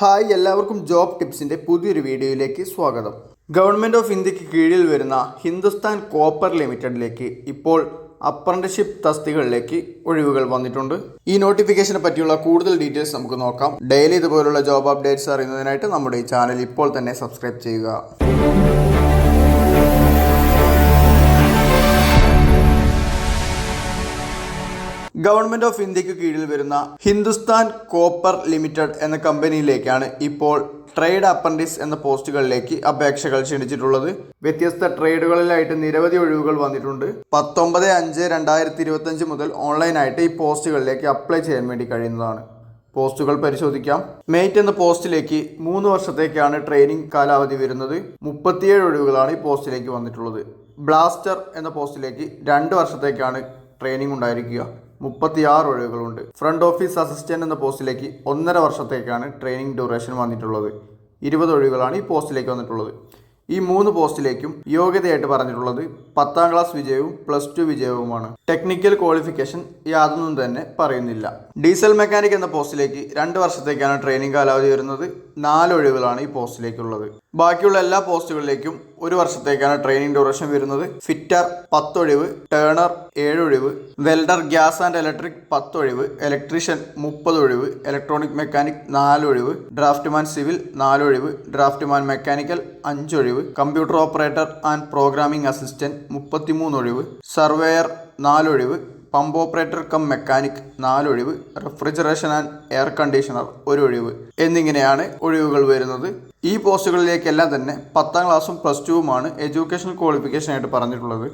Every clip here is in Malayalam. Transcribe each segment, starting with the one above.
ഹായ് എല്ലാവർക്കും ജോബ് ടിപ്സിന്റെ പുതിയൊരു വീഡിയോയിലേക്ക് സ്വാഗതം. ഗവൺമെന്റ് ഓഫ് ഇന്ത്യയ്ക്ക് കീഴിൽ വരുന്ന ഹിന്ദുസ്ഥാൻ കോപ്പർ ലിമിറ്റഡിലേക്ക് ഇപ്പോൾ അപ്രന്റിഷിപ്പ് തസ്തികളിലേക്ക് ഒഴിവുകൾ വന്നിട്ടുണ്ട്. ഈ നോട്ടിഫിക്കേഷനെ പറ്റിയുള്ള കൂടുതൽ ഡീറ്റെയിൽസ് നമുക്ക് നോക്കാം. ഡെയിലി ഇതുപോലുള്ള ജോബ് അപ്ഡേറ്റ്സ് അറിയുന്നതിനായിട്ട് നമ്മുടെ ഈ ചാനൽ ഇപ്പോൾ തന്നെ സബ്സ്ക്രൈബ് ചെയ്യുക. ഗവൺമെന്റ് ഓഫ് ഇന്ത്യയ്ക്ക് കീഴിൽ വരുന്ന ഹിന്ദുസ്ഥാൻ കോപ്പർ ലിമിറ്റഡ് എന്ന കമ്പനിയിലേക്കാണ് ഇപ്പോൾ ട്രേഡ് അപ്രന്റീസ് എന്ന പോസ്റ്റുകളിലേക്ക് അപേക്ഷകൾ ക്ഷണിച്ചിട്ടുള്ളത്. വ്യത്യസ്ത ട്രേഡുകളിലായിട്ട് നിരവധി ഒഴിവുകൾ വന്നിട്ടുണ്ട്. പത്തൊമ്പത് അഞ്ച് രണ്ടായിരത്തി ഇരുപത്തഞ്ച് മുതൽ ഓൺലൈനായിട്ട് ഈ പോസ്റ്റുകളിലേക്ക് അപ്ലൈ ചെയ്യാൻ വേണ്ടി കഴിയുന്നതാണ്. പോസ്റ്റുകൾ പരിശോധിക്കാം. മെയ്റ്റ് എന്ന പോസ്റ്റിലേക്ക് മൂന്ന് വർഷത്തേക്കാണ് ട്രെയിനിങ് കാലാവധി വരുന്നത്. മുപ്പത്തിയേഴ് ഒഴിവുകളാണ് ഈ പോസ്റ്റിലേക്ക് വന്നിട്ടുള്ളത്. ബ്ലാസ്റ്റർ എന്ന പോസ്റ്റിലേക്ക് രണ്ട് വർഷത്തേക്കാണ് ട്രെയിനിങ് ഉണ്ടായിരിക്കുക. മുപ്പത്തിയാറ് ഒഴിവുകളുണ്ട്. ഫ്രണ്ട് ഓഫീസ് അസിസ്റ്റന്റ് എന്ന പോസ്റ്റിലേക്ക് ഒന്നര വർഷത്തേക്കാണ് ട്രെയിനിങ് ഡ്യൂറേഷൻ വന്നിട്ടുള്ളത്. ഇരുപത് ഒഴിവുകളാണ് ഈ പോസ്റ്റിലേക്ക് വന്നിട്ടുള്ളത്. ഈ മൂന്ന് പോസ്റ്റിലേക്കും യോഗ്യതയായിട്ട് പറഞ്ഞിട്ടുള്ളത് പത്താം ക്ലാസ് വിജയവും പ്ലസ് ടു വിജയവുമാണ്. ടെക്നിക്കൽ ക്വാളിഫിക്കേഷൻ യാതൊന്നും തന്നെ പറയുന്നില്ല. ഡീസൽ മെക്കാനിക് എന്ന പോസ്റ്റിലേക്ക് രണ്ട് വർഷത്തേക്കാണ് ട്രെയിനിങ് കാലാവധി വരുന്നത്. നാല് ഒഴിവുകളാണ് ഈ പോസ്റ്റിലേക്കുള്ളത്. ബാക്കിയുള്ള എല്ലാ പോസ്റ്റുകളിലേക്കും ഒരു വർഷത്തേക്കാണ് ട്രെയിനിങ് ഡ്യൂറേഷൻ വരുന്നത്. ഫിറ്റർ പത്തൊഴിവ് ടേണർ ഏഴൊഴിവ് വെൽഡർ ഗ്യാസ് ആൻഡ് ഇലക്ട്രിക് പത്തൊഴിവ് ഇലക്ട്രീഷ്യൻ മുപ്പത് ഒഴിവ് ഇലക്ട്രോണിക് മെക്കാനിക് നാലൊഴിവ് ഡ്രാഫ്റ്റ്മാൻ സിവിൽ നാലൊഴിവ് draftsman mechanical അഞ്ചൊഴിവ് computer operator and programming assistant മുപ്പത്തിമൂന്നൊഴിവ് surveyor നാലൊഴിവ് പമ്പ് ഓപ്പറേറ്റർ കം മെക്കാനിക് നാലൊഴിവ് റെഫ്രിജറേഷൻ ആൻഡ് എയർ കണ്ടീഷണർ ഒരു ഒഴിവ് എന്നിങ്ങനെയാണ് ഒഴിവുകൾ വരുന്നത്. ഈ പോസ്റ്റുകളിലേക്കെല്ലാം തന്നെ പത്താം ക്ലാസ്സും പ്ലസ് ടുവുമാണ് എഡ്യൂക്കേഷൻ ക്വാളിഫിക്കേഷനായിട്ട് പറഞ്ഞിട്ടുള്ളത്.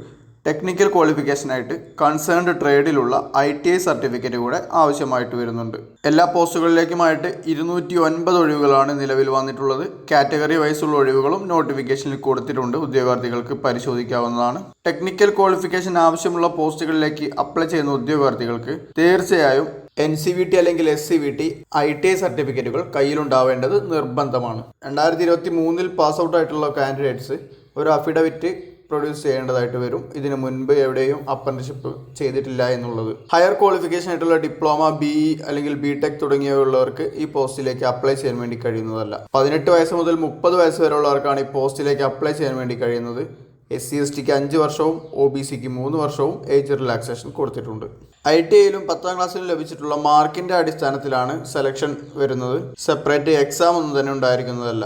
ടെക്നിക്കൽ ക്വാളിഫിക്കേഷനായിട്ട് കൺസേൺഡ് ട്രേഡിലുള്ള ഐ ടി ഐ സർട്ടിഫിക്കറ്റ് കൂടെ ആവശ്യമായിട്ട് വരുന്നുണ്ട്. എല്ലാ പോസ്റ്റുകളിലേക്കുമായിട്ട് ഇരുന്നൂറ്റി ഒൻപത് ഒഴിവുകളാണ് നിലവിൽ വന്നിട്ടുള്ളത്. കാറ്റഗറി വൈസുള്ള ഒഴിവുകളും നോട്ടിഫിക്കേഷനിൽ കൊടുത്തിട്ടുണ്ട്. ഉദ്യോഗാർത്ഥികൾക്ക് പരിശോധിക്കാവുന്നതാണ്. ടെക്നിക്കൽ ക്വാളിഫിക്കേഷൻ ആവശ്യമുള്ള പോസ്റ്റുകളിലേക്ക് അപ്ലൈ ചെയ്യുന്ന ഉദ്യോഗാർത്ഥികൾക്ക് തീർച്ചയായും എൻ സി വി ടി അല്ലെങ്കിൽ S C V T I T I സർട്ടിഫിക്കറ്റുകൾ കയ്യിലുണ്ടാവേണ്ടത് നിർബന്ധമാണ്. രണ്ടായിരത്തി ഇരുപത്തി മൂന്നിൽ പാസ് ഔട്ട് ആയിട്ടുള്ള കാൻഡിഡേറ്റ്സ് ഒരു അഫിഡവിറ്റ് പ്രൊഡ്യൂസ് ചെയ്യേണ്ടതായിട്ട് വരും. ഇതിനു മുൻപ് എവിടെയും അപ്രന്റിഷിപ്പ് ചെയ്തിട്ടില്ല എന്നുള്ളത്. ഹയർ ക്വാളിഫിക്കേഷൻ ആയിട്ടുള്ള ഡിപ്ലോമ ബി അല്ലെങ്കിൽ ബി ടെക് തുടങ്ങിയവയുള്ളവർക്ക് ഈ പോസ്റ്റിലേക്ക് അപ്ലൈ ചെയ്യാൻ വേണ്ടി കഴിയുന്നതല്ല. പതിനെട്ട് വയസ്സ് മുതൽ മുപ്പത് വയസ്സ് വരെയുള്ളവർക്കാണ് ഈ പോസ്റ്റിലേക്ക് അപ്ലൈ ചെയ്യാൻ വേണ്ടി കഴിയുന്നത്. എസ് സി എസ് ടിക്ക് അഞ്ച് വർഷവും ഒ ബി സിക്ക് മൂന്ന് വർഷവും ഏജ് റിലാക്സേഷൻ കൊടുത്തിട്ടുണ്ട്. ഐ ടി ഐയിലും പത്താം ക്ലാസ്സിലും ലഭിച്ചിട്ടുള്ള മാർക്കിന്റെ അടിസ്ഥാനത്തിലാണ് സെലക്ഷൻ വരുന്നത്. സെപ്പറേറ്റ് എക്സാം ഒന്നും തന്നെ ഉണ്ടായിരിക്കുന്നതല്ല.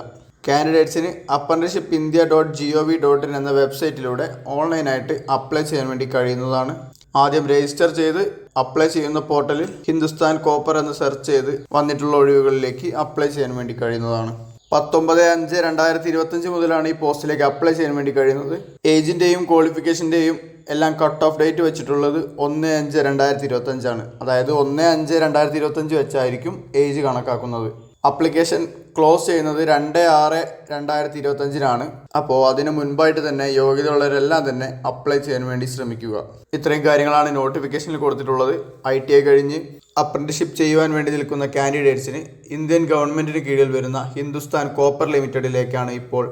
കാൻഡിഡേറ്റ്സിന് അപ്രന്റർഷിപ്പ് India dot G O V dot in എന്ന വെബ്സൈറ്റിലൂടെ ഓൺലൈനായിട്ട് അപ്ലൈ ചെയ്യാൻ വേണ്ടി കഴിയുന്നതാണ്. ആദ്യം രജിസ്റ്റർ ചെയ്ത് അപ്ലൈ ചെയ്യുന്ന പോർട്ടലിൽ ഹിന്ദുസ്ഥാൻ കോപ്പർ എന്ന് സെർച്ച് ചെയ്ത് വന്നിട്ടുള്ള ഒഴിവുകളിലേക്ക് അപ്ലൈ ചെയ്യാൻ വേണ്ടി കഴിയുന്നതാണ്. പത്തൊമ്പത് അഞ്ച് രണ്ടായിരത്തി ഇരുപത്തഞ്ച് മുതലാണ് ഈ പോസ്റ്റിലേക്ക് അപ്ലൈ ചെയ്യാൻ വേണ്ടി കഴിയുന്നത്. ഏജിന്റെയും ക്വാളിഫിക്കേഷന്റെയും എല്ലാം കട്ട് ഓഫ് ഡേറ്റ് വെച്ചിട്ടുള്ളത് ഒന്ന് അഞ്ച് രണ്ടായിരത്തി ഇരുപത്തഞ്ചാണ്. അതായത് ഒന്ന് അഞ്ച് രണ്ടായിരത്തി ഇരുപത്തഞ്ച് വെച്ചായിരിക്കും ഏജ് കണക്കാക്കുന്നത്. അപ്ലിക്കേഷൻ ക്ലോസ് ചെയ്യുന്നത് രണ്ട് ആറ് രണ്ടായിരത്തി ഇരുപത്തഞ്ചിനാണ് അപ്പോൾ അതിന് മുൻപായിട്ട് തന്നെ യോഗ്യത യോഗ്യതയുള്ളവരെല്ലാം തന്നെ അപ്ലൈ ചെയ്യാൻ വേണ്ടി ശ്രമിക്കുക. ഇത്രയും കാര്യങ്ങളാണ് നോട്ടിഫിക്കേഷനിൽ കൊടുത്തിട്ടുള്ളത്. ഐ ടി ഐ കഴിഞ്ഞ് അപ്രന്റിഷിപ്പ് ചെയ്യുവാൻ വേണ്ടി നിൽക്കുന്ന കാൻഡിഡേറ്റ്സിന് ഇന്ത്യൻ ഗവൺമെന്റിന് കീഴിൽ വരുന്ന ഹിന്ദുസ്ഥാൻ കോപ്പർ ലിമിറ്റഡിലേക്കാണ് ഇപ്പോൾ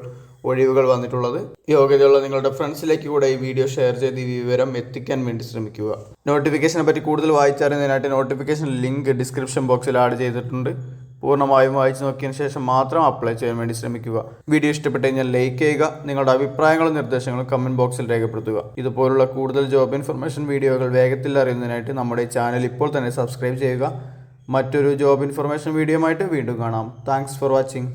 ഒഴിവുകൾ വന്നിട്ടുള്ളത്. യോഗ്യതയുള്ള നിങ്ങളുടെ ഫ്രണ്ട്സിലേക്ക് കൂടെ ഈ വീഡിയോ ഷെയർ ചെയ്ത് ഈ വിവരം എത്തിക്കാൻ വേണ്ടി ശ്രമിക്കുക. നോട്ടിഫിക്കേഷനെ പറ്റി കൂടുതൽ വായിച്ചറിയുന്നതിനായിട്ട് നോട്ടിഫിക്കേഷൻ ലിങ്ക് ഡിസ്ക്രിപ്ഷൻ ബോക്സിൽ ആഡ് ചെയ്തിട്ടുണ്ട്. പൂർണമായും വായിച്ചു നോക്കിയതിന് ശേഷം മാത്രം അപ്ലൈ ചെയ്യാൻ വേണ്ടി ശ്രമിക്കുക. വീഡിയോ ഇഷ്ടപ്പെട്ട് കഴിഞ്ഞാൽ ലൈക്ക് ചെയ്യുക നിങ്ങളുടെ അഭിപ്രായങ്ങളും നിർദ്ദേശങ്ങളും കമന്റ് ബോക്സിൽ രേഖപ്പെടുത്തുക. ഇതുപോലുള്ള കൂടുതൽ ജോബ് ഇൻഫർമേഷൻ വീഡിയോകൾ വേഗത്തിൽ അറിയുന്നതിനായിട്ട് നമ്മുടെ ചാനൽ ഇപ്പോൾ തന്നെ സബ്സ്ക്രൈബ് ചെയ്യുക. മറ്റൊരു ജോബ് ഇൻഫർമേഷൻ വീഡിയോ ആയിട്ട് വീണ്ടും കാണാം. Thanks for watching.